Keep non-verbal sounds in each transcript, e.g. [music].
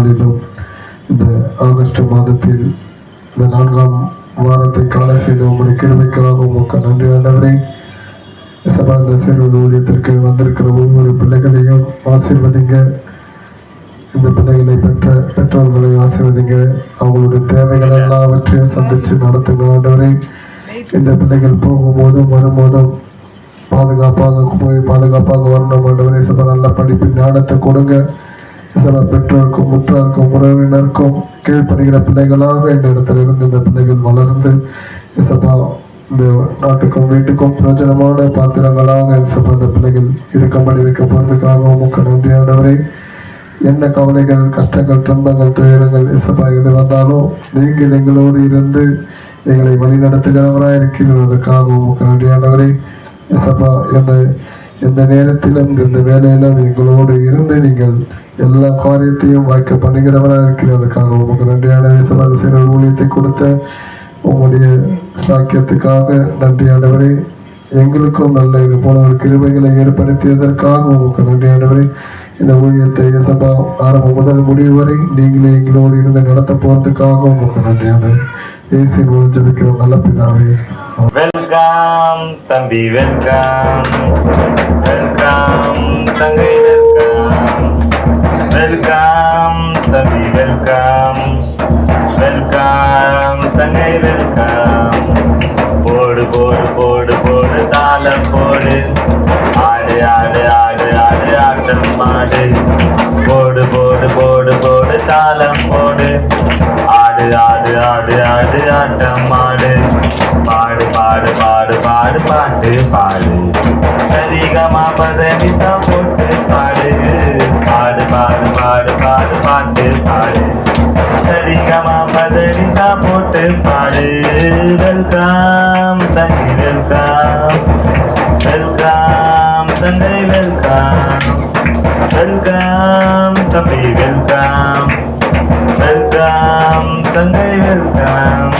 நாளிலும் இந்த ஆகஸ்ட் மாதத்தில் இந்த நான்காம் வாரத்தை காண செய்த உங்களுடைய கிருமைக்காக உங்களுக்கு நன்றி ஆண்டவரே. சபாந்த இந்த ஊழியத்திற்கு வந்திருக்கிற ஒவ்வொரு பிள்ளைகளையும் ஆசீர்வதிங்க. இந்த பிள்ளைகளை பெற்ற பெற்றோர்களை ஆசீர்வதிங்க. அவங்களுடைய தேவைகள் எல்லாவற்றையும் சந்தித்து நடத்துங்க ஆண்டவரே. இந்த பிள்ளைகள் போகும்போதும் வரும்போதும் பாதுகாப்பாக போய் பாதுகாப்பாக வரணும் ஆண்டவரே. சபா நல்ல படிப்பு ஞானத்தை கொடுங்க. சபா பெற்றோருக்கும் முற்றாருக்கும் உறவினருக்கும் கீழ்ப்படுகிற பிள்ளைகளாக இந்த இடத்திலிருந்து இந்த பிள்ளைகள் வளர்ந்து இசப்பா இந்த நாட்டுக்கும் வீட்டுக்கும் பிரயோஜனமான பாத்திரங்களாக இசப்பா இந்த பிள்ளைகள் இருக்கும்படி வைக்க போகிறதுக்காக உமக்கு நன்றியானவரே என்ன கவலைகள் கஷ்டங்கள் துன்பங்கள் துயரங்கள் இசப்பா எது வந்தாலும் நீங்கள் எங்களோடு இருந்து எங்களை வழி நடத்துகிறவராக இருக்கிறதற்காக உமக்கு நன்றியானவரே இசப்பா எந்த எந்த நேரத்திலும் இந்த வேலையிலும் எங்களோடு இருந்து நீங்கள் எல்லா காரியத்தையும் வாய்க்க பண்ணுகிறவராக இருக்கிறதுக்காக உமக்கு நன்றியான ஆண்டவரே இசப்பா ஊழியத்தை கொடுத்த உங்களுடைய சாக்கியத்துக்காக நன்றி. எங்களுக்கும் நல்ல இது போல ஒரு கிருபைகளை ஏற்படுத்தியதற்காக உங்களுக்கு நன்றி. இந்த ஊழியத்தை இசப்பா ஆரம்பம் முதல் முடிவு வரை நீங்களே எங்களோடு இருந்து நடத்த போகிறதுக்காக உங்களுக்கு நன்றியாண்டவர் ஏசி ஏசின் மூலம் நல்ல பிதாவே வெல்கம் தம்பி வெல்கம். வெல்கம் தங்கை வெல்கம். வெல்கம் தம்பி வெல்கம் வெல்கம் தங்கை வெல்கம் போடு போடு போடு. வெல்கம் தங்கி வெல்கம் வெல்கம் தங்கை வெல்கம் வெல்கம் தம்பி வெல்கம் வெல்கம் தங்கை வெல்கம்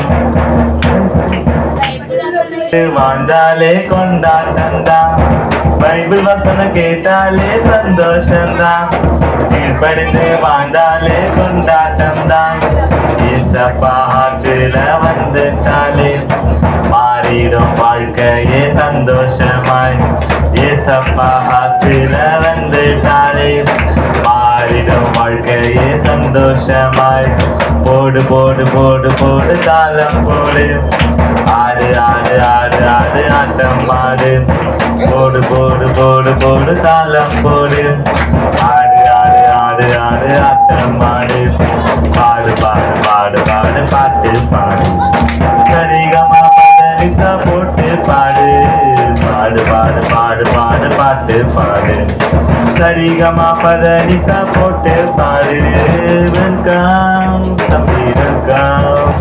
வாழ்ந்தாலே கொண்டாட்டம்தான் பைபிள் வசனம் கேட்டாலே சந்தோஷம்தான். கீழ்ப்படிந்து வாழ்ந்தாலே கொண்டாட்டம்தான் ஏசப்பா ஆற்றில வந்துட்டாலே மாறிடும் வாழ்க்கையே சந்தோஷமாய். ஏசப்பா ஆற்றில வந்துட்டாலே மாறிடும் வாழ்க்கையே சந்தோஷமாய். போடு போடு போடு போடு தாளம் போடு. ஆடு ஆடு ஆடு ஆடு ஆட்டம் ஆடு. போடு போடு போடு போடு தாளம் போடு. ஆடு ஆடு ஆடு ஆடு ஆட்டம் ஆடு பாடு பாடு பாடு பாடு பாட்டு பாடு. சரிகமா பதனிசா போட்டு பாடு. பாடு பாடு பாடு பாடு பாட்டு பாடு. சரிகமா பதனிசா போட்டு பாடு. வெல்கம் தம்பி வெல்கம்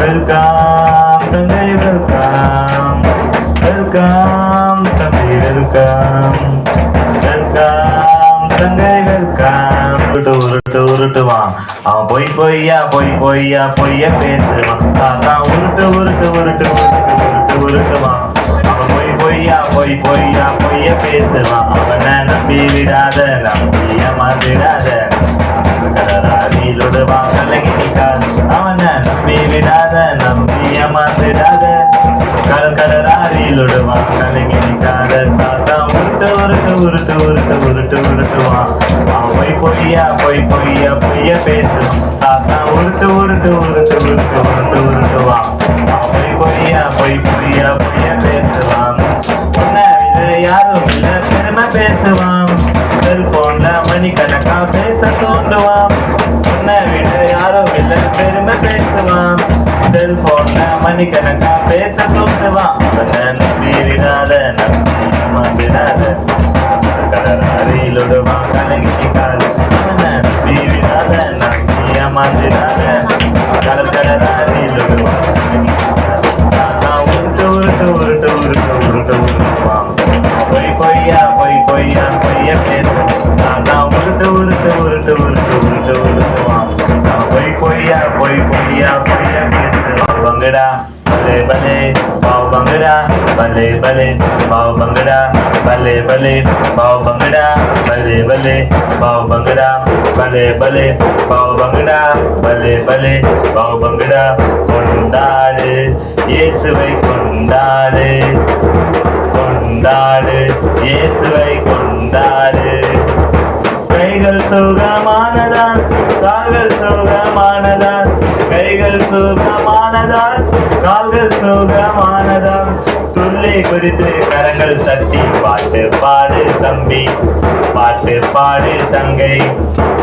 வெல்கம் தங்கை வெல்கம் வெல்கம் தம்பி வெல்கம் வெல்கம் தங்கை அவன் பொய் பொய்யா பொய் பொய்யா பொய்ய பேசுவான் தாத்தா உருட்டு உருட்டு உருட்டு உருட்டு உருட்டு உருட்டுவான் அவன் பொய் பொய்யா பொய் பொய்யா பொய்ய பேசுவான் அவனை நம்பி விடாத நம்பிய மாதிடாத கடலாதிலுடுவான் கலகி நிற்காது. அவனை நம்பி விடாத நம்பி மாதிடாத கடல் கடலாதிலுடுவான் கலங்கி நிற்காத சாத்தா உருட்டு உருட்டு உருட்டு உருட்டு உருட்டு உருட்டுவான் அவன் பொய் பொய்யா பொய் பொய்யா பொய்ய பேசுவான் சாத்தா உருட்டு உருட்டு உருட்டு உருட்டு உருட்டு உருட்டுவான் அவன் பொய் பொய்யா பொய் பொய்யா பொய்ய பேசுவான் உன்னை விட யாரும் இல்லை பெருமை பேசுவான் செல்போன்ல மணிக்கணக்கா பேச தோண்டுவான் உன்னை விட யாரும் இல்ல பெருமை பேசுவான் செல்போன் மணிக்கணக்கா பேச தோண்டுவான் அவனை நம்பி விடாத நம்பி கலங்கி காது அவனை நம்பி விடாத நம்பி கடல் கடலாரியிலுடுவான் भले पाओ भंगड़ा भले भले पाओ भंगड़ा भले भले पाओ भंगड़ा भले भले पाओ भंगड़ा भले भले पाओ भंगड़ा भले भले पाओ भंगड़ा கொண்டாடு இயேசுவை கொண்டாடு கொண்டாடு இயேசுவை கொண்டாடு கைகள் சுகமானதான் கால்கள் சுகமானதான் கைகள் சுகமான சுகமானதான் கால்கள் சுகமானதான் துள்ளி குதித்து கரங்கள் தட்டி பாட்டு பாடு தம்பி. பாட்டு பாடு தங்கை.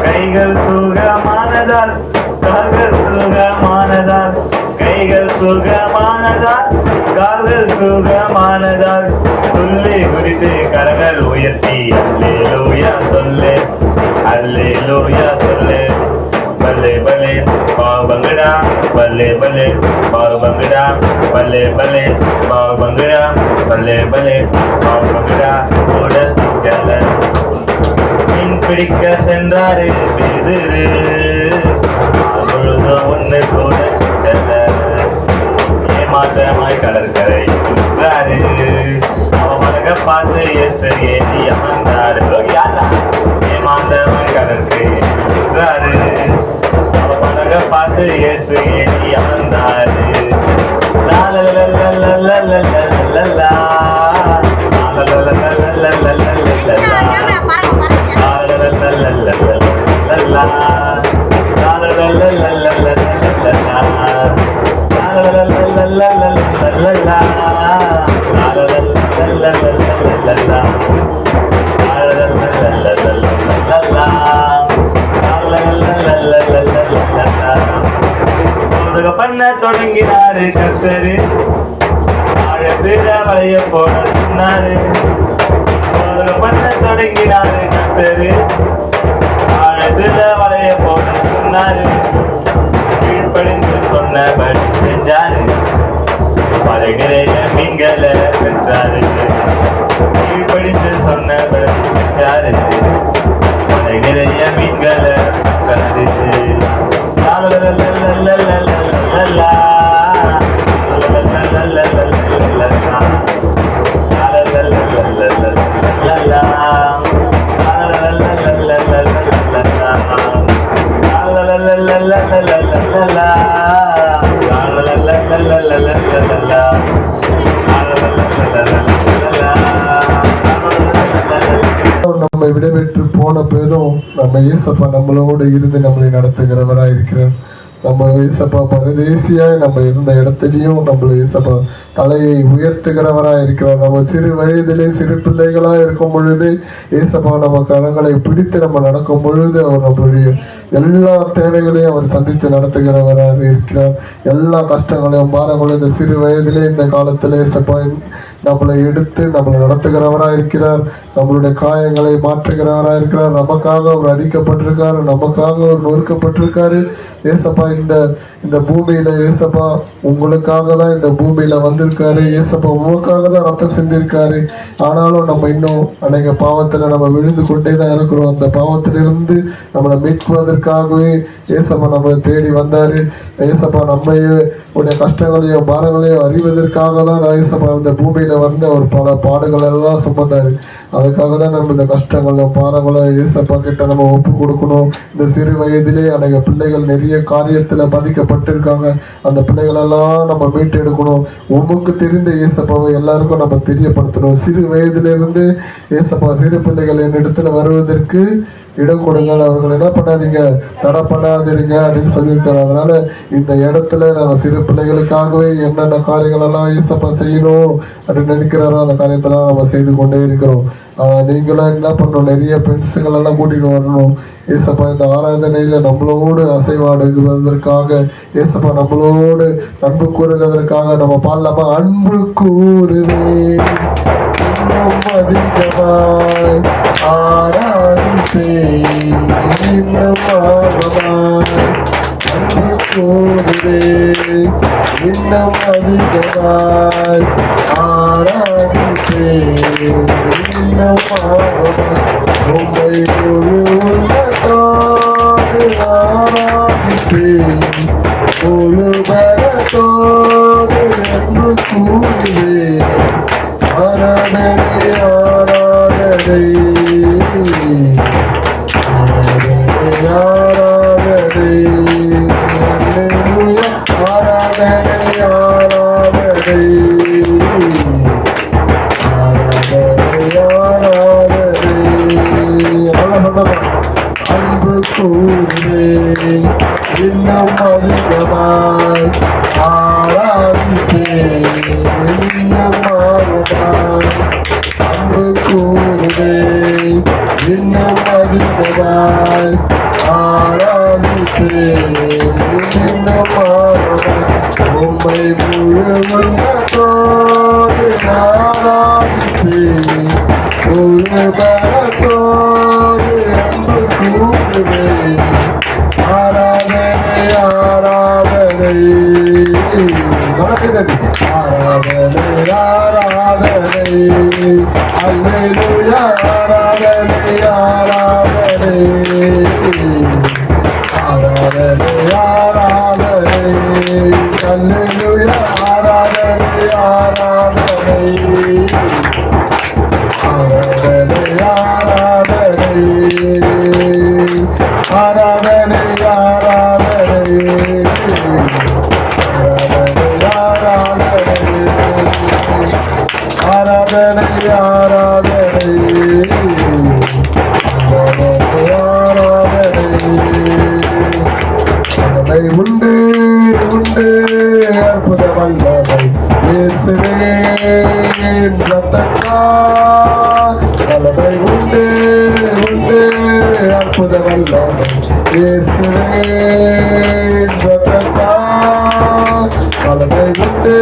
கைகள் சுகமானதால் கால்கள் சுகமானதால் கைகள் சுகமானதால் கால்கள் சுகமானதால். துள்ளி குதித்து கரங்கள் உயர்த்தி அல்லே லூயா சொல்லு. அல்லே லூயா சொல்லு. பல்லே பல்லே பாவ பங்கடா பல்லே பல்லே பாவ பங்கடா பல்லே பல்லே பாவ பங்கடா பல்லே பல்லே பாவ பங்கடா கூட சிக்கல. மீன் பிடிக்க சென்றாரு பேதுரு முழுதும் ஒண்ணு கூட சிக்கல. ஏமாற்றமாய் கடற்கரை நின்றாரு. அவ மடக பார்த்து எஸ் ஏறி அமர்ந்தாரு. யாரா? ஏமாந்தவன் கடற்கரை நின்றாரு. அவனக பார்த்து இயேசு ஏறி அமர்ந்தாரு la la la la la la பண்ண தொடங்கினாரு கத்தரு ஆழத்துல வளைய போட சொன்னாரு. பண்ண தொடங்கினாரு கத்தரு ஆழத்துல வளைய போட சொன்னாரு. கீழ்ப்படிந்து சொன்னபடி செஞ்சாரு. பல நிறைய மீன்களை பெற்றாரு. கீழ்ப்படிந்து சொன்னபடி செஞ்சாரு. நம்மை விடைபெற்று போன போதும் நம்ம ஏசப்பா நம்மளோடு இருந்து நம்மளை நடத்துகிறவராய் இருக்கிறார் நம்ம ஏசப்பா பரதேசியாய் நம்ம இருந்த இடத்துலையும் நம்மள ஏசப்பா தலையை உயர்த்துகிறவராக இருக்கிறார். நம்ம சிறு வயதிலே சிறு பிள்ளைகளாக இருக்கும் பொழுது ஏசப்பா நம்ம கரங்களை பிடித்து நம்ம நடக்கும் பொழுது அவர் நம்மளுடைய எல்லா தேவைகளையும் அவர் சந்தித்து நடத்துகிறவராக இருக்கிறார். எல்லா கஷ்டங்களையும் பாரங்களையும் இந்த சிறு வயதிலே இந்த காலத்தில் ஏசப்பா நம்மளை எடுத்து நம்மளை நடத்துகிறவராக இருக்கிறார். நம்மளுடைய காயங்களை மாற்றுகிறவராக இருக்கிறார். நமக்காக அவர் அடிக்கப்பட்டிருக்காரு. நமக்காக அவர் நொறுக்கப்பட்டிருக்காரு. ஏசப்பா இந்த இந்த பூமியில் ஏசப்பா உங்களுக்காக தான் இந்த பூமியில் வந்திருக்காரு. ஏசப்பா உங்களுக்காக தான் ரத்தம் சிந்திருக்காரு. ஆனாலும் நம்ம இன்னும் அநேக பாவத்தில் நம்ம விழுந்து கொண்டே தான் இருக்கிறோம். அந்த பாவத்திலிருந்து நம்மளை மீட்பதற்காகவே ஏசப்பா நம்மளை தேடி வந்தார். ஏசப்பா நம்மையே உடைய கஷ்டங்களையும் பாரங்களையும் அறிவதற்காக தான் ஏசப்பா இந்த பூமியில் வந்து அவர் பல பாடுகள் எல்லாம் சுமந்தார். அதுக்காக தான் நம்ம இந்த கஷ்டங்களும் பாரங்களும் ஏசப்பா கிட்ட நம்ம ஒப்பு கொடுக்கணும். இந்த சிறு வயதிலே அநேக பிள்ளைகள் நிறைய காரியத்தில் பாதிக்கப்பட்டிருக்காங்க. அந்த பிள்ளைகளெல்லாம் நம்ம மீட்டெடுக்கணும். உமக்கு தெரிந்த ஏசப்பாவை எல்லாருக்கும் நம்ம தெரியப்படுத்தணும். சிறு வயதிலிருந்து ஏசப்பா சிறு பிள்ளைகள் என்னிடத்துல வருவதற்கு இடம் கொடுங்க அவர்கள் என்ன பண்ணாதீங்க? தடை பண்ணாதீங்க அப்படின்னு சொல்லியிருக்காரு. அதனால இந்த இடத்துல நாங்கள் சிறு பிள்ளைகளுக்காகவே என்னென்ன காரியங்களெல்லாம் ஈசப்பா செய்யணும் அப்படின்னு நினைக்கிறாரோ அந்த காரியத்தெல்லாம் நம்ம செய்து கொண்டே இருக்கிறோம். நீங்களும் என்ன பண்ணணும்? நிறைய ஃப்ரெண்ட்ஸுங்களெல்லாம் எல்லாம் கூட்டிட்டு வரணும். ஏசப்பா இந்த ஆராதனையில் நம்மளோடு அசைவாடுவதற்காக ஏசப்பா நம்மளோடு அன்பு கூறுவதற்காக நம்ம பாடலாமா அன்பு கூறுவேன். அதிகமாய் ஆராதிப்பேன். அன்பு கூறுவேன். இன்னும் அதிகமாய் ஆராதிப்பேன் তারারিতে মুম্বাই বলুন তারারিতে বলবার তোর তুলবে நடக்குது ஆராதனை ஆராதனை. அல்லேலூயா ஆராதனை ஆராதனை வல்லமை இயேசுவே ரத்தக்கா வல்லமை உண்டு உண்டு அற்புத வல்லமை இயேசுவே ரத்தக்கா வல்லமை உண்டு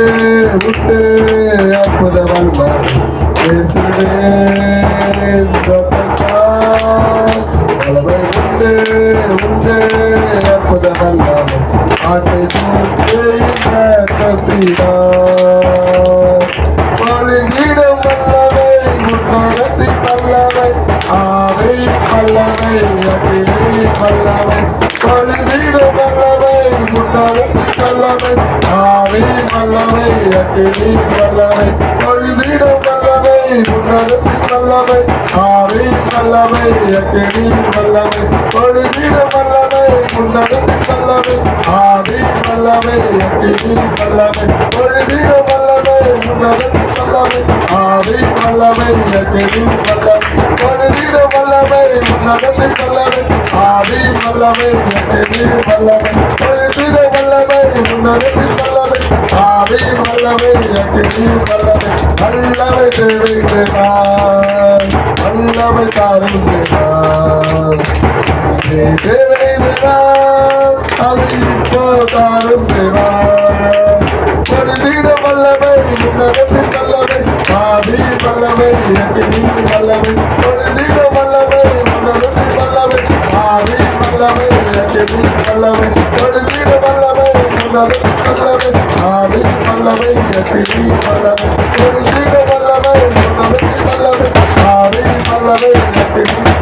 உண்டு அற்புத வல்லமை இயேசுவே ரத்தக்கா வல்லமை உண்டு உண்டு அற்புதமல்லாமல் ஆண்டை போன்ற கத்தினார் பழுங்கிடம் பல்லவை உன்னதத்தின் பல்லவை ஆவை பல்லவை அகிலே பல்லவை பழுங்கிடம் பல்லவை உன்னதத்தின் பல்லவை ஆவை பல்லவை அகிலே பல்லவை பழுங்கிடம் பல்லவை உன்னதத்தின் வல்லமை ஆவை வல்லமை அகிலே வல்லமை பழுங்கிடும் வல்லமை உன்னதத்தின் வல்லமை ஆவி வல்லமை அக்கினி வல்லமை பொழுதிட வல்லமை உன்னதத்தின் வல்லமை ஆவி வல்லமை அக்கினி வல்லமை பொழுதிட வல்லமை உன்னதத்தின் வல்லமை ஆவி வல்லமை அக்கினி வல்லமை பொழுதிட வல்லமை உன்னதத்தின் வல்லமை ஆவி வல்லமை அக்கினி வல்லமை வல்லமை தேவைதான் வல்லமை தாருந்தேதான் தேவைதான் அது இப்போ தாருந்தேவான் பொருதிட வல்லமை உன்னதத்தின் வல்லமை பாவி வல்லமை எங்கள் நீ வல்லமை பொருதிட வல்லமை. வல்லமை ஆவின் வல்லமை செடியின் வல்லமை தொடுதீர வல்லமை உணவின் வல்லமை ஆவின் வல்லமை செடியின் வல்லமை தொடுதீர வல்லமை உணவின் வல்லமை ஆவின் வல்லமை செடியின்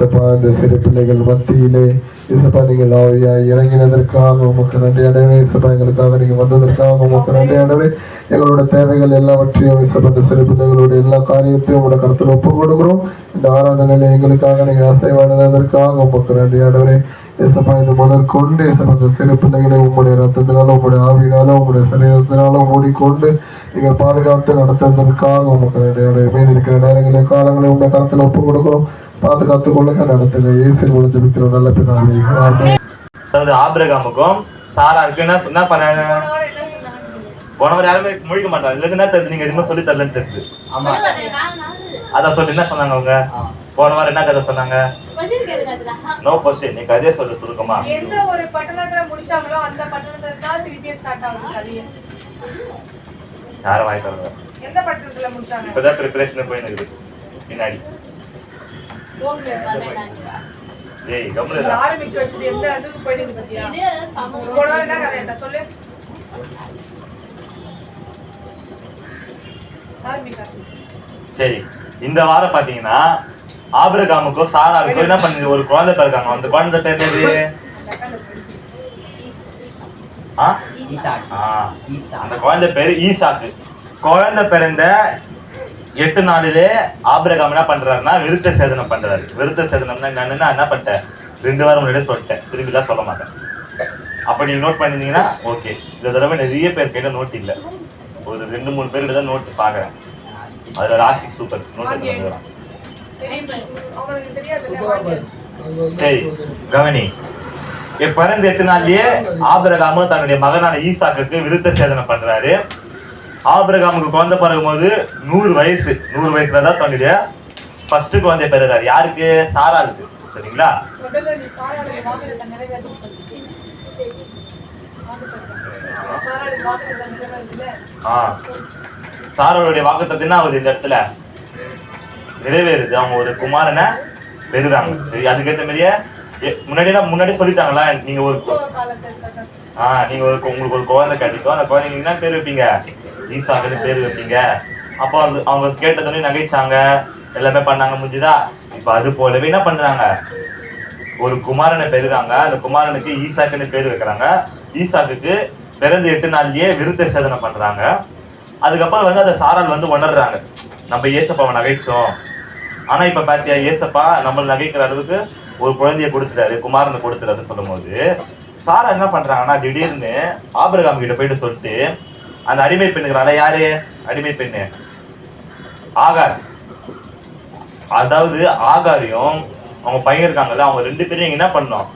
சபா அந்த சிறு பிள்ளைகள் மத்தியிலே இசப்பா நீங்கள் ஆவியா இறங்கினதற்காக உமக்கு நன்றி அடைவே இசப்பா எங்களுக்காக நீங்கள் வந்ததற்காக உமக்கு நன்றி அடைவே எங்களோட தேவைகள் எல்லாவற்றையும் இசப்பா இந்த சிறு பிள்ளைகளோட எல்லா காரியத்தையும் உங்களோட கருத்தில் ஒப்பு கொடுக்குறோம். இந்த ஆராதனையில எங்களுக்காக நீங்கள் அசைவாடினதற்காக உமக்கு நன்றி அடைவே இசப்பா இது முதற்கொண்டு இசப்பா இந்த சிறு பிள்ளைகளை உங்களுடைய ரத்தத்தினாலும் உங்களுடைய ஆவியினாலும் உங்களுடைய சரீரத்தினாலும் மூடிக்கொண்டு நீங்கள் பாதுகாத்து நடத்துவதற்காக உமக்கு நன்றி அடைவே மீதி இருக்கிற நேரங்களை காலங்களை உங்களுடைய கருத்தில் ஒப்பு கொடுக்குறோம். பாதுகாத்து கொள்ளுங்க நடத்துங்க இயேசு முடிஞ்சு ஜெபிக்கிறோம். நல்ல பிதாவே ஆமென். அதாவது ஆபிரகாமுக்கும் சாராருக்கும் என்ன என்ன பண்ணாங்க போனவர் யாருமே முழிக்க மாட்டாங்க. இல்லைன்னு என்ன தெரியுது? நீங்க எதுவுமே சொல்லி தரலன்னு தெரியுது. அதான் சொல்லி என்ன சொன்னாங்க அவங்க. போன வாரம் என்ன கதை சொன்னாங்க? நோ கொஸ்டின் நீ கதையை சொல்லு சுருக்கமா. எந்த ஒரு பட்டணத்துல முடிச்சாங்களோ அந்த பட்டணத்துல தான் திருப்பியே ஸ்டார்ட் ஆகும் கதையே. யாரும் வாங்கி தரல எந்த பட்டணத்துல முடிச்சாங்க? இப்பதான் ப்ரிப்பரேஷன் போயின்னு இருக்குது. பின்னாடி. ஏய் நீங்க கம்முனு ஆரம்பிச்சு வச்சது எந்த இதுக்கு போயிடுது பத்தியா? போன வாரம் என்ன கதை? என்ன சொல்லு. ஆரம்பிக்கா. சரி இந்த வாரம் பாத்தீங்கன்னா ஆபிரகாமுக்கும் சாராவுக்கும் என்ன பண்ணுது? ஒரு குழந்தை பிறக்காங்க. அந்த குழந்தை பேர். ஈசாக் அந்த குழந்தை பேரு ஈசாக்கு. குழந்தை பிறந்த எட்டு நாளிலே ஆபிரகாம் என்ன பண்றாருன்னா விருத்த சேதனம் பண்றாரு. விருத்த சேதனம்னா என்னன்னு நான் என்ன பண்ணிட்டேன்? ரெண்டு வாரம் முன்னாடியே சொல்லிட்டேன். திரும்பிலாம் சொல்ல மாட்டேன். அப்ப நீங்க நோட் பண்ணிருந்தீங்கன்னா ஓகே இந்த தடவை நிறைய பேர் கிட்ட நோட் இல்ல. ஒரு ரெண்டு மூணு பேர்கிட்ட தான் நோட் பாக்குறேன். அதுல ராசி சூப்பர் நோட் எடுத்து அவங்களுக்கு தெரியாது சரி கவனி. என் பிறந்த எட்டு நாள்லயே ஆபிரகாமு தன்னுடைய மகனான ஈசாக்குக்கு விருத்த சேதனம் பண்றாரு. ஆபிரகாமுக்கு குழந்தை பிறக்கும் போது நூறு வயசு நூறு வயசுல தான் தன்னுடைய ஃபர்ஸ்ட் குழந்தை பெறுறாரு யாருக்கு? சாராளுக்கு. சரிங்களா. ஆ. சாராளுடைய வாக்குத்தத்தம் என்ன ஆகுது இந்த இடத்துல? நிறைவேறுது. அவங்க ஒரு குமாரனை பெறுறாங்க. சரி அதுக்கேற்ற மாதிரியே முன்னாடியே முன்னாடி சொல்லிட்டாங்களா? நீங்க ஒரு ஆ நீங்க ஒரு உங்களுக்கு ஒரு குழந்தை கிடைக்கும். அந்த குழந்தைங்க என்ன பேர் வைப்பீங்க? ஈசாக்குன்னு பேர் வைப்பீங்க. அப்போ அது அவங்க கேட்டதுன்னு நகைச்சாங்க. எல்லாமே பண்ணாங்க முடிஞ்சுதா? இப்போ அது போலவே என்ன பண்ணுறாங்க ஒரு குமாரனை பெறுறாங்க. அந்த குமாரனுக்கு ஈசாக்குன்னு பேர் வைக்கிறாங்க. ஈசாக்குக்கு பிறந்த எட்டு நாள்லயே விருத்த சேதனை பண்ணுறாங்க அதுக்கப்புறம் வந்து அந்த சாரால் வந்து உணர்றாங்க. நம்ம ஏசப்பாவை நகைச்சோம். ஆனா இப்ப பாத்தியா ஏசப்பா நம்மளை நகைக்கிற அளவுக்கு ஒரு குழந்தைய கொடுத்துட்டாரு குமாரனை கொடுத்துட்டாரு சொல்லும்போது சாரா என்ன பண்றாங்கன்னா திடீர்னு ஆபிரகாம் கிட்ட போயிட்டு சொல்லிட்டு அந்த அடிமை பெண்ணுங்கிறால யாரு? அடிமை பெண்ணு. ஆகார். அதாவது ஆகாரையும் அவங்க பையன் இருக்காங்கல்ல அவங்க ரெண்டு பேரும் நீங்க என்ன பண்ணணும்?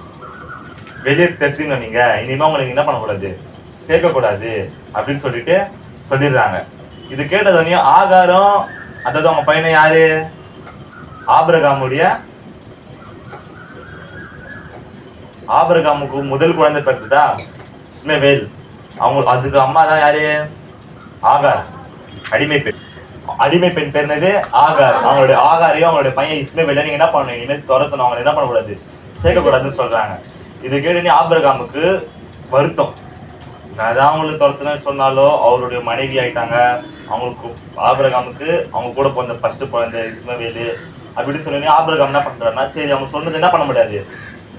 வெளியே தெரிஞ்சுங்க நீங்க. இனிமே உங்களுக்கு என்ன பண்ணக்கூடாது? சேர்க்கக்கூடாது. அப்படின்னு சொல்லிட்டு சொல்லிடுறாங்க. இது கேட்டதுனையும் ஆகாரம் அதாவது அவங்க பையனை யாரு? ஆபிரகாமுடைய ஆபிரகாமுக்கு முதல் குழந்தை பிறந்ததா? ஸ்மெவேல் அவங்க அதுக்கு அம்மா தான் யாரு? ஆகார். அடிமை பெண். அடிமை பெண் பேர் என்னது? ஆகார். அவங்களுடைய ஆகாரையும் அவங்களுடைய பையன் இஸ்மவேல நீங்க என்ன பண்ணணும்? இனிமேல் துரத்தணும். அவங்க என்ன பண்ணக்கூடாது? சேர்க்கக்கூடாதுன்னு சொல்றாங்க. இது கேட்டு ஆபிரகாமுக்கு வருத்தம். நான் தான் அவங்களுக்கு துரத்துனேன்னு சொன்னாலோ அவருடைய மனைவி ஆயிட்டாங்க. அவங்களுக்கு ஆபிரகாமுக்கு அவங்க கூட பிறந்த ஃபர்ஸ்ட் பிறந்த இஸ்மவேலு அப்படின்னு சொல்லி ஆபிரகாம் என்ன பண்றாருன்னா சரி அவங்க சொன்னது என்ன பண்ண முடியாது?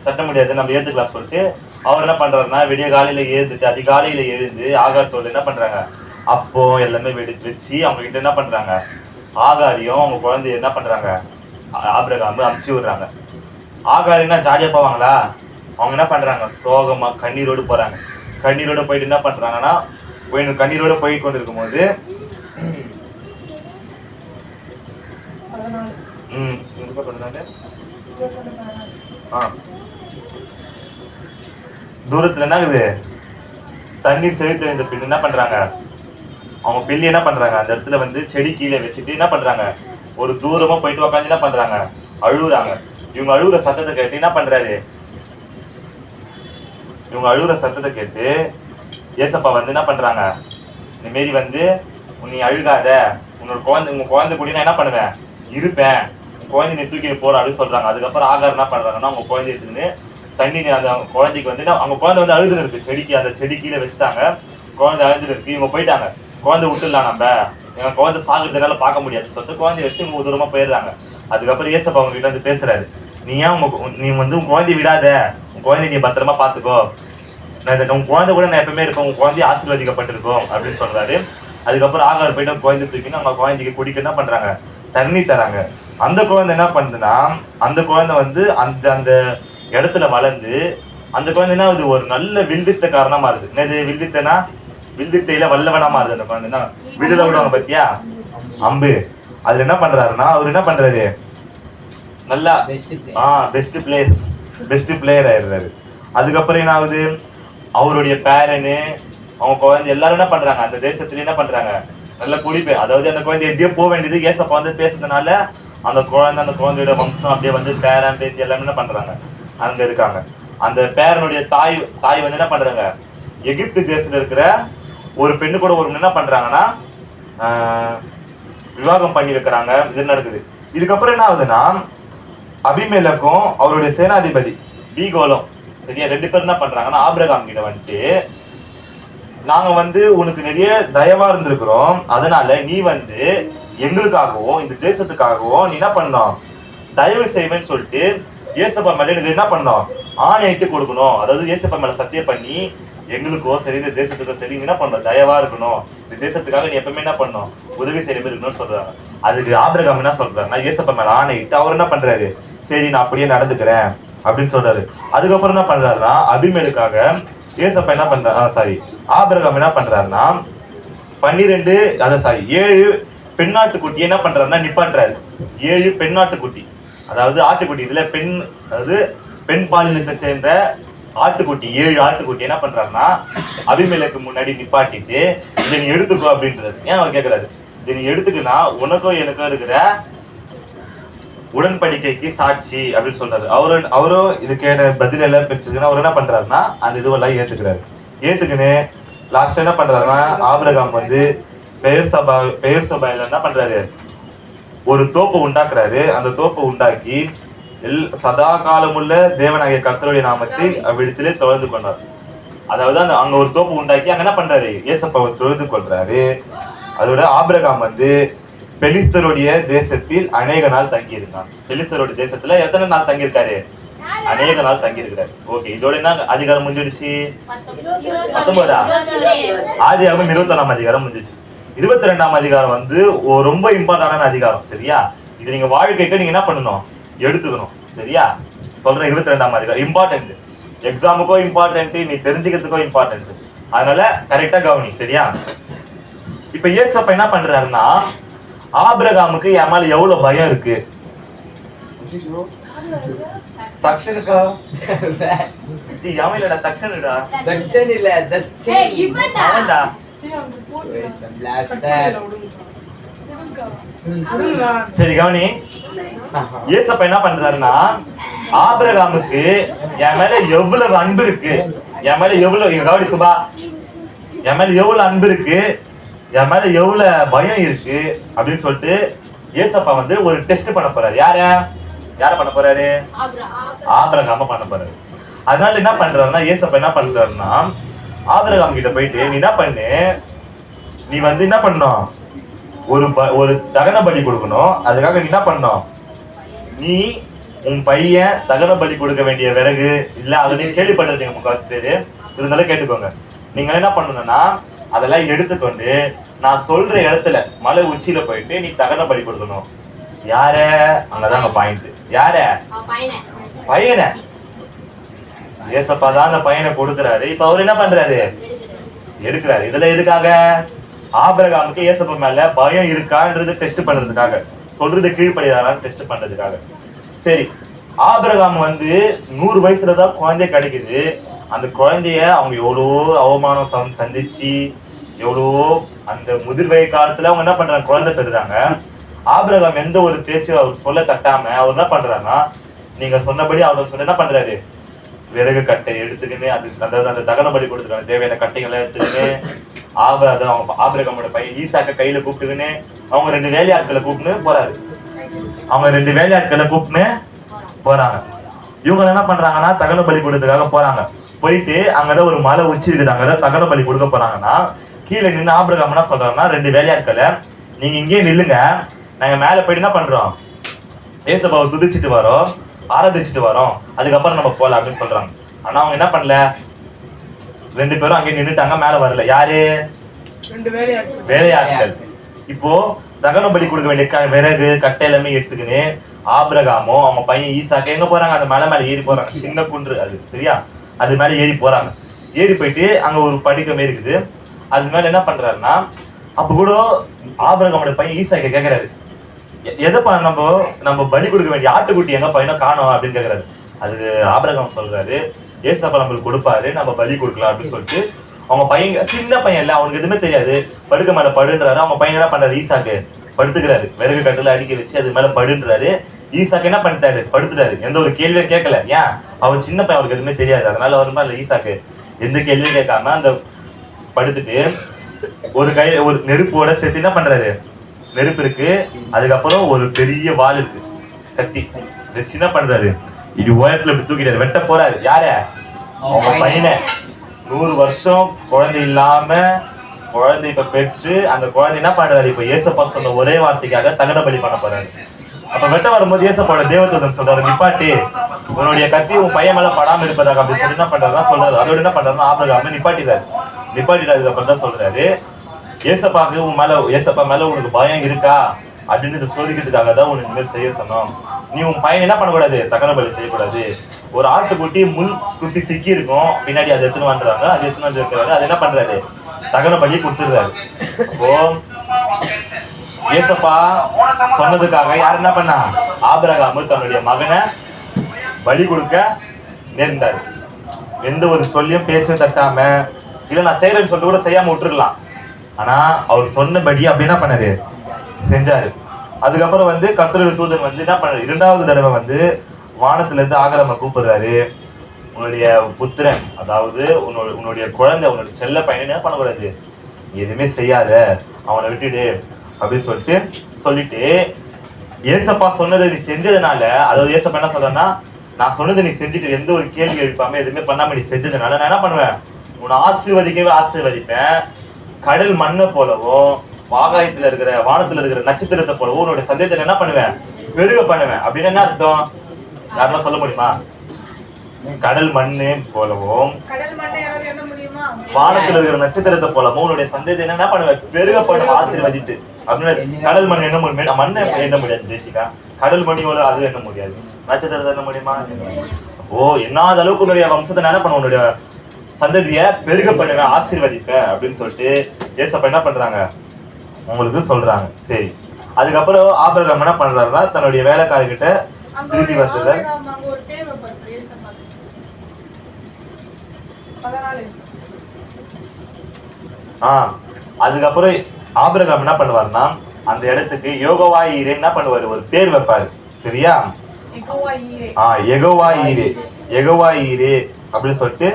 தட்ட முடியாது நம்ம ஏத்துக்கலாம் சொல்லிட்டு அவர் என்ன பண்றாருன்னா விடிய காலையில ஏந்துட்டு அதிகாலையில எழுந்து ஆகாரத்தோடு என்ன பண்றாங்க? அப்போ எல்லாமே வெடிச்சு வச்சு அவங்க கிட்ட என்ன பண்றாங்க? ஆகாரியும் அவங்க குழந்தைய என்ன பண்றாங்க? ஆ- ஆபிரகாம் அமுச்சு விடுறாங்க. ஆகாரி என்ன ஜாலியா போவாங்களா? அவங்க என்ன பண்றாங்க? சோகமா கண்ணீரோடு போறாங்க. கண்ணீரோட போயிட்டு என்ன பண்றாங்கன்னா போய் கண்ணீரோட போய் கொண்டு இருக்கும்போது ம் ஆ. தூரத்தில் என்ன ஆகுது தண்ணீர் செழித்து தெரிந்த பின் என்ன பண்ணுறாங்க அவங்க பில்லி என்ன பண்ணுறாங்க அந்த இடத்துல வந்து செடி கீழே வச்சுட்டு என்ன பண்ணுறாங்க ஒரு தூரமாக போயிட்டு உக்காந்து என்ன பண்ணுறாங்க அழுகுறாங்க. இவங்க அழுகுற சத்தத்தை கேட்டு என்ன பண்ணுறாரு இவங்க அழுகுற சத்தத்தை கேட்டு ஏசப்பா வந்து என்ன பண்ணுறாங்க இந்த மாரி வந்து நீ அழுகாத. உன்னோட குழந்தை உங்கள் குழந்தை கூட நான் என்ன பண்ணுவேன்? இருப்பேன். உன் குழந்தை நீ தூக்கி போகிற அப்படின்னு சொல்கிறாங்க அதுக்கப்புறம் ஆகார் என்ன பண்ணுறாங்கன்னா உங்கள் குழந்தை எடுத்துன்னு தண்ணி அந்த குழந்தைக்கு வந்து அவங்க குழந்தை வந்து அழுதுன்னு இருக்கு செடிக்கு அந்த செடி கீழே வச்சுட்டாங்க. குழந்தை அழுதுன்னு இருக்கு இவங்க போயிட்டாங்க. குழந்தை விட்டுடலாம் நம்ம. எங்க குழந்தை சாகுறதுனால பார்க்க முடியாது. சொல்லிட்டு குழந்தைய வச்சுட்டு இவங்க தூரமா போயிடுறாங்க. அதுக்கப்புறம் ஏசப்பா அவங்க கிட்ட வந்து பேசுறாரு. நீ ஏன் உங்க நீ வந்து உன் குழந்தைய விடாத. உன் குழந்தைய நீ பத்திரமா பாத்துக்கோ நான் இந்த உன் குழந்தை கூட நான் எப்பவுமே இருப்பேன். உன் குழந்தைய ஆசீர்வதிக்கப்பட்டிருக்கோம். அப்படின்னு சொல்றாரு. அதுக்கப்புறம் ஆகார் போயிட்டு குழந்தை தூக்கின்னு அவங்க குழந்தைக்கு குடிக்க என்ன பண்றாங்க? தண்ணி தராங்க. அந்த குழந்தை என்ன பண்ணுதுன்னா அந்த குழந்தை வந்து அந்த அந்த இடத்துல வளர்ந்து அந்த குழந்தை என்ன ஆகுது ஒரு நல்ல வில்வித்த காரணமா இருக்கு என்னது வில்வித்தனா வில்வித்தையில வல்லவனா மாறுது அந்த குழந்தை என்ன விடுதலை விடுவாங்க பத்தியா? அம்பு. அதுல என்ன பண்றாருன்னா அவர் என்ன பண்றாரு? நல்லா ஆ பெஸ்ட் பிளேயர் பெஸ்ட் பிளேயர் ஆயிடுறாரு. அதுக்கப்புறம் என்ன ஆகுது? அவருடைய பேரனு அவங்க குழந்தை எல்லாரும் என்ன பண்றாங்க? அந்த தேசத்துல என்ன பண்றாங்க? நல்ல குடிப்பு அதாவது அந்த குழந்தை எப்படியோ போக வேண்டியது ஏசப்பா வந்து பேசுறதுனால அந்த குழந்தை அந்த குழந்தையோட வம்சம் அப்படியே வந்து பேரன் பேத்தி எல்லாமே என்ன பண்றாங்க? அங்க இருக்காங்க. அந்த பேரனுடைய தாய் தாய் வந்து என்ன பண்றாங்க? எகிப்து தேசத்துல இருக்கிற ஒரு பெண்ணு கூட ஒரு என்ன பண்றாங்கன்னா விவாகம் பண்ணி வைக்கிறாங்க. இது நடக்குது இதுக்கப்புறம் என்ன ஆகுதுன்னா அபிமேலக்கும் அவருடைய சேனாதிபதி பீகோலம் சரியா ரெண்டு பேரும் என்ன பண்றாங்கன்னா ஆபிரகாம் கிட்ட வந்துட்டு நாங்க வந்து உனக்கு நிறைய தயவா இருந்திருக்கிறோம். அதனால நீ வந்து எங்களுக்காகவும் இந்த தேசத்துக்காகவும் நீ என்ன பண்ணோம் தயவு செய்வேன்னு சொல்லிட்டு ஏசப்பா மேல எனக்கு என்ன பண்ணணும்? ஆணையிட்டு கொடுக்கணும். அதாவது ஏசப்பா மேல சத்தியம் பண்ணி எங்களுக்கோ சரி இந்த தேசத்துக்கோ சரி என்ன பண்ணணும்? தயவா இருக்கணும். இந்த தேசத்துக்காக நீ எப்பவுமே என்ன பண்ணணும்? உதவி செய்யற மாதிரி இருக்கணும்னு சொல்றாங்க. அதுக்கு ஆபிரகாம் என்ன சொல்றாருன்னா ஏசப்பா மேல ஆணையிட்டு அவர் என்ன பண்றாரு? சரி நான் அப்படியே நடந்துக்கிறேன் அப்படின்னு சொல்றாரு. அதுக்கப்புறம் என்ன பண்றாருன்னா அபிமேலுக்காக ஏசப்பா என்ன பண்றாரு சாரி ஆபிரகாம் என்ன பண்றாருன்னா பன்னிரெண்டு அதான் சாரி ஏழு பெண்ணாட்டு குட்டி என்ன பண்றாருன்னா நிப்பாட்டுறாரு. ஏழு பெண்ணாட்டு குட்டி. அதாவது ஆட்டுக்குட்டி இதுல பெண் அதாவது பெண் பாலினத்தை சேர்ந்த ஆட்டுக்குட்டி ஏழு ஆட்டுக்குட்டி என்ன பண்றாருன்னா அபிமேலுக்கு முன்னாடி நிப்பாட்டிட்டு இதை நீ எடுத்துக்கோ அப்படின்றது. ஏன் அவர் கேட்குறாரு இதை நீ எடுத்துக்கினா உனக்கும் எனக்கும் இருக்கிற உடன்படிக்கைக்கு சாட்சி அப்படின்னு சொல்றாரு. அவரு அவரும் இதுக்கான பதில் எல்லாம் பெற்றுக்குன்னு அவர் என்ன பண்றாருன்னா அந்த இதுவெல்லாம் ஏத்துக்கிறாரு. ஏத்துக்கின்னு லாஸ்ட் என்ன பண்றாருன்னா ஆபிரகாம் வந்து பெயர் சபா பெயர் சபையில என்ன பண்றாரு? ஒரு தோப்பு உண்டாக்குறாரு. அந்த தோப்பை உண்டாக்கி எல் சதா காலமுள்ள தேவனாகிய கர்த்தருடைய நாமத்தை அவ்விடத்திலே தொழுது கொண்டார். அதாவது அந்த அங்க ஒரு தோப்பு உண்டாக்கி அங்க என்ன பண்றாரு? ஏசப்பாவை தொழுது கொள்றாரு. அதோட ஆபிரகாம் வந்து பெலிஸ்தருடைய தேசத்தில் அநேக நாள் தங்கி இருந்தான் பெலிஸ்தருடைய தேசத்துல எத்தனை நாள் தங்கி இருக்காரு அநேக நாள் தங்கி இருக்கிறாரு ஓகே இதோட என்ன அதிகாரம் முடிஞ்சிடுச்சு? பத்தொன்பதா. ஆதி ஆகும் இருபத்தொன்னாம் அதிகாரம் முடிஞ்சிச்சு இருபத்தி ரெண்டாம் அதிகாரம் வந்து ரொம்ப இம்பார்ட்டன்டான அதிகாரம் சரியா? இது நீங்க வாழ்க்கைக்கு நீங்க என்ன பண்ணணும்? எடுத்துக்கணும் சரியா? சொல்றேன் இருபத்தி ரெண்டாம் அதிகாரம் இம்பார்ட்டன்ட் எக்ஸாமுக்கும் இம்பார்ட்டன்ட் நீ தெரிஞ்சுக்கிறதுக்கும் இம்பார்ட்டன்ட் அதனால கரெக்டா கவனி சரியா? இப்ப ஏசப்ப என்ன பண்றாருன்னா ஆபிரகாமுக்கு என் மேல எவ்வளவு பயம் இருக்கு? தக்ஷனுக்கா? [laughs] அவன் இல்லடா தக்ஷனுடா? தட்சன் இல்ல தட்சன் சரி கவனி. ஏசப்ப என்ன பண்றாருன்னா ஆபிரகாமுக்கு என் மேல எவ்வளவு அன்பு இருக்கு. என் மேல எவ்வளவு கவனி சுபா. என் மேல எவ்வளவு அன்பு இருக்கு. என் மேல எவ்வளவு பயம் இருக்கு அப்படின்னு சொல்லிட்டு ஏசப்பா வந்து ஒரு டெஸ்ட் பண்ண போறாரு. யார? யார பண்ண போறாரு? ஆபிரகாம. பண்ண போறாரு. அதனால என்ன பண்றாருன்னா ஏசப்பா என்ன பண்றாருன்னா ஆபிரகாம் கிட்ட போயிட்டு நீ என்ன பண்ணு? நீ வந்து என்ன பண்ணணும்? ஒரு ப- ஒரு தகன பலி கொடுக்கணும். அதுக்காக நீ என்ன பண்ணணும்? நீ உன் பையன் தகன பலி கொடுக்க வேண்டிய விறகு இல்ல அதை கேள்விப்பட்டிருக்கீங்க முக்காவாசி பேரு. இருந்தாலும் கேட்டுக்கோங்க. நீங்க என்ன பண்ணணும்னா அதெல்லாம் எடுத்துக்கொண்டு நான் சொல்ற இடத்துல மலை உச்சியில போயிட்டு நீ தகன பலி கொடுக்கணும். யார? அங்கதாங்க பாயிண்ட். யார? பையனை. ஏசப்பா தான் அந்த பையனை கொடுக்குறாரு. இப்ப அவர் என்ன பண்றாரு? எடுக்கிறாரு. இதுல எதுக்காக? ஆபிரகாமுக்கு ஏசப்பா மேல பயம் இருக்கான்றது டெஸ்ட் பண்றதுக்காக. சொல்றது கீழ்ப்படியாரான்னு டெஸ்ட் பண்றதுக்காக. சரி ஆபிரகாம் வந்து நூறு வயசுல தான் குழந்தை கிடைக்குது. அந்த குழந்தைய அவங்க எவ்வளோ அவமானம் சந்திச்சு எவ்வளோ அந்த முதிர்வய காலத்துல அவங்க என்ன பண்றாங்க? குழந்தை பெறுறாங்க. ஆபிரகாம் எந்த ஒரு பேச்சு அவர் சொல்ல தட்டாம அவர் என்ன பண்றாங்கன்னா நீங்க சொன்னபடி அவர் சொன்ன என்ன பண்றாரு? விறகு கட்டை எடுத்துக்கின்னு அது அந்த அந்த தகன பலி கொடுத்துருக்காங்க. தேவையான கட்டைகளை எடுத்துக்கின்னு ஆப அதை அவங்க ஆபிரகமோட பையன் ஈசாக்க கையில கூப்பிட்டுக்கின்னு அவங்க ரெண்டு வேலையாட்களை கூப்பிட்டுன்னு போறாரு. அவங்க ரெண்டு வேலையாட்களை கூப்பிட்டுன்னு போறாங்க. இவங்க என்ன பண்றாங்கன்னா தகன பலி கொடுத்ததுக்காக போறாங்க. போயிட்டு அங்கதான் ஒரு மலை உச்சி இருக்குது. அங்கதான் தகன பலி கொடுக்க போறாங்கன்னா கீழே நின்று ஆபிரகாம் என்ன சொல்றாங்கன்னா ரெண்டு வேலையாட்களை நீங்க இங்கேயே நில்லுங்க. நாங்க மேல போயிட்டு என்ன பண்றோம்? ஏசபாவை துதிச்சிட்டு வரோம். ஆராதிச்சிட்டு வரோம். அதுக்கப்புறம் நம்ம போலாம் அப்படின்னு சொல்றாங்க. ஆனா அவங்க என்ன பண்ணல? ரெண்டு பேரும் அங்கே நின்னுட்டாங்க மேல வரல. யாரு? வேலையாட்கள். இப்போ தகன பலி கொடுக்க வேண்டிய விறகு கட்டை எல்லாமே எடுத்துக்கின்னு ஆபிரகாமோ அவங்க பையன் ஈசாக்கு எங்க போறாங்க? அந்த மலை மேல ஏறி போறாங்க. சின்ன குன்று அது சரியா? அது மேல ஏறி போறாங்க. ஏறி போயிட்டு அங்க ஒரு படுக்கை மாரி இருக்குது. அது மேல என்ன பண்றாருன்னா அப்ப கூட ஆபிரகாமோட பையன் ஈசாக்கு கேக்குறாரு. எ- எதைப்பா நம்ம நம்ம பலி கொடுக்க வேண்டிய ஆட்டுக்குட்டி எங்க பையனும் காணோம் அப்படின்னு கேக்குறாரு. அது ஆபரகம் சொல்றாரு. ஏசப்பா நம்மளுக்கு கொடுப்பாரு. நம்ம பலி கொடுக்கலாம் அப்படின்னு சொல்லிட்டு அவங்க பையன் சின்ன பையன் இல்ல அவனுக்கு எதுவுமே தெரியாது. படுக்க மேல படுன்றாரு. அவங்க பையன் என்ன பண்றாரு? ஈசாக்கு படுத்துக்கிறாரு. விறகு கட்டுல அடிக்க வச்சு அது மேல படுன்றாரு. ஈசாக்கு என்ன பண்ணிட்டாரு? படுத்துட்டாரு. எந்த ஒரு கேள்வியும் கேட்கல ஏன்? அவன் சின்ன பையன் அவருக்கு எதுவுமே தெரியாது. அதனால அவர் மேல ஈசாக்கு எந்த கேள்வியும் கேட்காம அந்த படுத்துட்டு ஒரு கை ஒரு நெருப்போட சேர்த்து என்ன பண்றாரு? நெருப்பு இருக்கு. அதுக்கப்புறம் ஒரு பெரிய வாள் இருக்கு. கத்தி. இதை சின்ன பண்றாரு இது உயரத்துல இப்படி தூக்கிட்டாரு வெட்ட போறாரு. யார? அவங்க பையனை. நூறு வருஷம் குழந்தை இல்லாம குழந்தை இப்ப பெற்று அந்த குழந்தை என்ன பண்றாரு இப்ப ஏசப்பா சொன்ன ஒரே வார்த்தைக்காக தகன பலி பண்ண போறாரு. அப்ப வெட்ட வரும்போது ஏசப்பாவோட தேவதூதன் சொல்றாரு நிப்பாட்டி. உன்னுடைய கத்தி உன் பையன் மேல படாம இருப்பதாக அப்படின்னு சொல்லி என்ன பண்றாருன்னா சொல்றாரு. அதோட என்ன பண்றாருன்னா ஆபிரகாம நிப்பாட்டிறாரு நிப்பாட்டிட்டு அப்புறம் தான் சொல்றாரு. ஏசப்பாக்கு உன் மேல ஏசப்பா மேல உனக்கு பயம் இருக்கா? அப்படின்னு இதை சோதிக்கிறதுக்காக தான் உனக்கு இந்த மாதிரி செய்ய சொன்னோம். நீ உன் பையன் என்ன பண்ணக்கூடாது? தகன பலி செய்யக்கூடாது. ஒரு ஆட்டுக்குட்டி முள் குட்டி சிக்கி இருக்கும் பின்னாடி அதை எடுத்துன்னு வந்துடுறாங்க அது எடுத்துன்னு வந்து வைக்கிறாங்க அது என்ன பண்றாரு? தகன பலி கொடுத்துடுறாரு. அப்போ ஏசப்பா சொன்னதுக்காக யார் என்ன பண்ணா? ஆபரகாமு தன்னுடைய மகனை பலி கொடுக்க நேர்ந்தார். எந்த ஒரு சொல்லியும் பேச்சும் தட்டாம இல்லை நான் செய்யறேன்னு சொல்லிட்டு கூட செய்யாம விட்டுருக்கலாம். ஆனால் அவர் சொன்னபடி அப்படி என்ன பண்ணாரு? செஞ்சாரு. அதுக்கப்புறம் வந்து கர்த்தருடைய தூதன் வந்து என்ன பண்ணாரு? இரண்டாவது தடவை வந்து வானத்துலேருந்து ஆகரம கூப்பிடுறாரு. உன்னுடைய புத்திரன் அதாவது உன்னோட உன்னுடைய குழந்தை உன்னோட செல்ல பையனை என்ன பண்ணக்கூடாது எதுவுமே செய்யாத. அவனை விட்டுடு அப்படின்னு சொல்லிட்டு சொல்லிட்டு ஏசப்பா சொன்னதை நீ செஞ்சதுனால அதாவது ஏசப்பா என்ன சொல்றேன்னா நான் சொன்னதை நீ செஞ்சுட்டு எந்த ஒரு கேள்வி எழுப்பாம எதுவுமே பண்ணாம நீ செஞ்சதுனால நான் என்ன பண்ணுவேன்? உன்னை ஆசீர்வதிக்கவே ஆசீர்வதிப்பேன். கடல் மண்ணை போலவும் ஆகாயத்துல இருக்கிற வானத்துல இருக்கிற நட்சத்திரத்தை போலவும் உன்னுடைய சந்தேகத்தை என்ன பண்ணுவேன்? பெருக பண்ணுவேன். அப்படின்னு என்ன அர்த்தம்? யாரெல்லாம் சொல்ல முடியுமா? கடல் மண்ணு போலவும் கடல் மண்ணை யாராவது எண்ண முடியுமா? வானத்துல இருக்கிற நட்சத்திரத்தை போலவும் உன்னுடைய சந்தேகத்தை என்ன பண்ணுவேன்? பெருக பண்ணுவேன் ஆசீர்வதித்து. அப்படின்னு கடல் மண் என்ன முடியும்? மண்ணை எண்ண முடியாது பேசிக்கா கடல் மணியோட அது எண்ண முடியாது. நட்சத்திரத்தை எண்ண முடியுமா? ஓ என்னாத அளவுக்கு உன்னுடைய வம்சத்தை என்ன பண்ண உன்னுடைய சந்ததிய பெருக பண்ணுவேன் ஆசீர்வதிப்பேன் அப்படின்னு சொல்லிட்டு ஏசப்ப என்ன பண்றாங்க? உங்களுக்கு சொல்றாங்க. சரி. அதுக்கப்புறம் ஆபிரகாம் என்ன பண்றாருன்னா தன்னுடைய வேலைக்காரர்கிட்ட திருப்பி பதினாலு. ஆ. அதுக்கப்புறம் ஆபிரகாம் என்ன பண்ணுவாருன்னா அந்த இடத்துக்கு யோகவா ஈரே என்ன பண்ணுவாரு? ஒரு பேர் வைப்பாரு. சரியா? ஆ எகோவா ஈரே. எகோவா ஈரே அப்படின்னு சொல்லிட்டு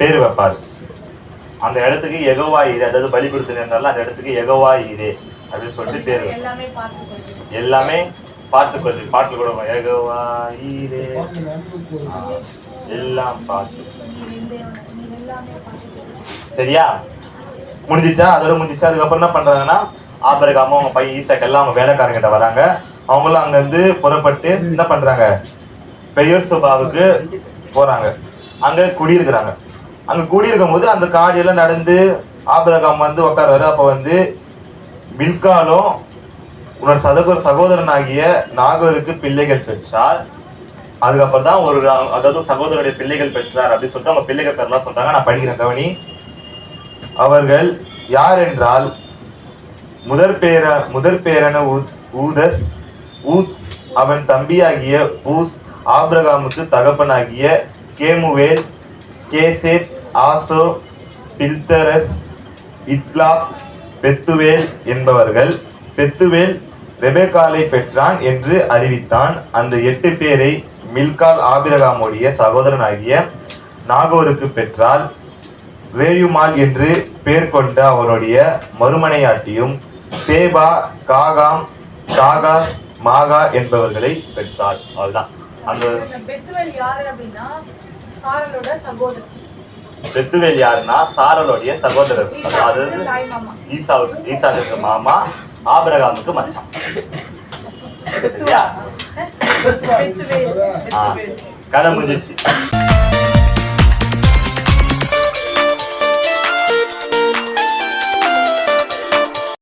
பேர் வைப்பாரு. அந்த இடத்துக்கு எகோவா ஈரே அதாவது பலி கொடுத்துருந்தாலும் அந்த இடத்துக்கு எகோவா ஈரே அப்படின்னு சொல்லிட்டு பேர். எல்லாமே பார்த்து கொள்ளுங்க எல்லாமே பார்த்துக்கொள்ளு பாட்டு கூட. எகோவா ஈரே. எல்லாம் பார்த்து சரியா? முடிஞ்சிச்சா? அதோட முடிஞ்சிச்சா? அதுக்கப்புறம் என்ன பண்றாங்கன்னா ஆபரகாமும் அவங்க பையன் ஈசாக்கு எல்லாம் அவங்க வேலைக்காரங்கிட்ட வராங்க. அவங்களும் அங்க இருந்து புறப்பட்டு என்ன பண்றாங்க? பெயர் சுபாவுக்கு போறாங்க. அங்க குடியிருக்கிறாங்க. அங்கே கூடியிருக்கும் போது அந்த காடியெல்லாம் நடந்து ஆபரகாம் வந்து உட்காருவாரு அப்போ வந்து மில்காலும் உன்னோட சகோதர சகோதரனாகிய நாகருக்கு பிள்ளைகள் பெற்றார். அதுக்கப்புறம் தான் ஒரு அதாவது சகோதரனுடைய பிள்ளைகள் பெற்றார் அப்படின்னு சொல்லிட்டு அவங்க பிள்ளைகள் பேர்லாம் சொல்கிறாங்க நான் படிக்கிறேன் கவனி. அவர்கள் யார் என்றால் முதற் பேர முதற் பேரன ஊத்- ஊதஸ் ஊத்ஸ் அவன் தம்பியாகிய ஊஸ் ஆப்ரகாமுக்கு தகப்பனாகிய கேமுவேல் கேசேத் ஆசோ பில்தரஸ் இத்லாப் பெத்துவேல் என்பவர்கள். பெத்துவேல் ரெபேக்காலை பெற்றான் என்று அறிவித்தான். அந்த எட்டு பேரை மில்கால் ஆபிரகாமுடைய சகோதரனாகிய நாகோருக்கு பெற்றால் ரேயுமால் என்று பேர் கொண்ட அவனுடைய மறுமனையாட்டியும் தேபா காகாம் காகாஸ் மாகா என்பவர்களை பெற்றாள். அவள்தான் அந்த பெத்துவேல் யாருன்னா சாரலுடைய சகோதரர். அதாவது ஈசாவுக்கு ஈசாவுக்கு மாமா ஆபிரகாமுக்கு மச்சான். சரியா கதை முடிஞ்சிச்சு.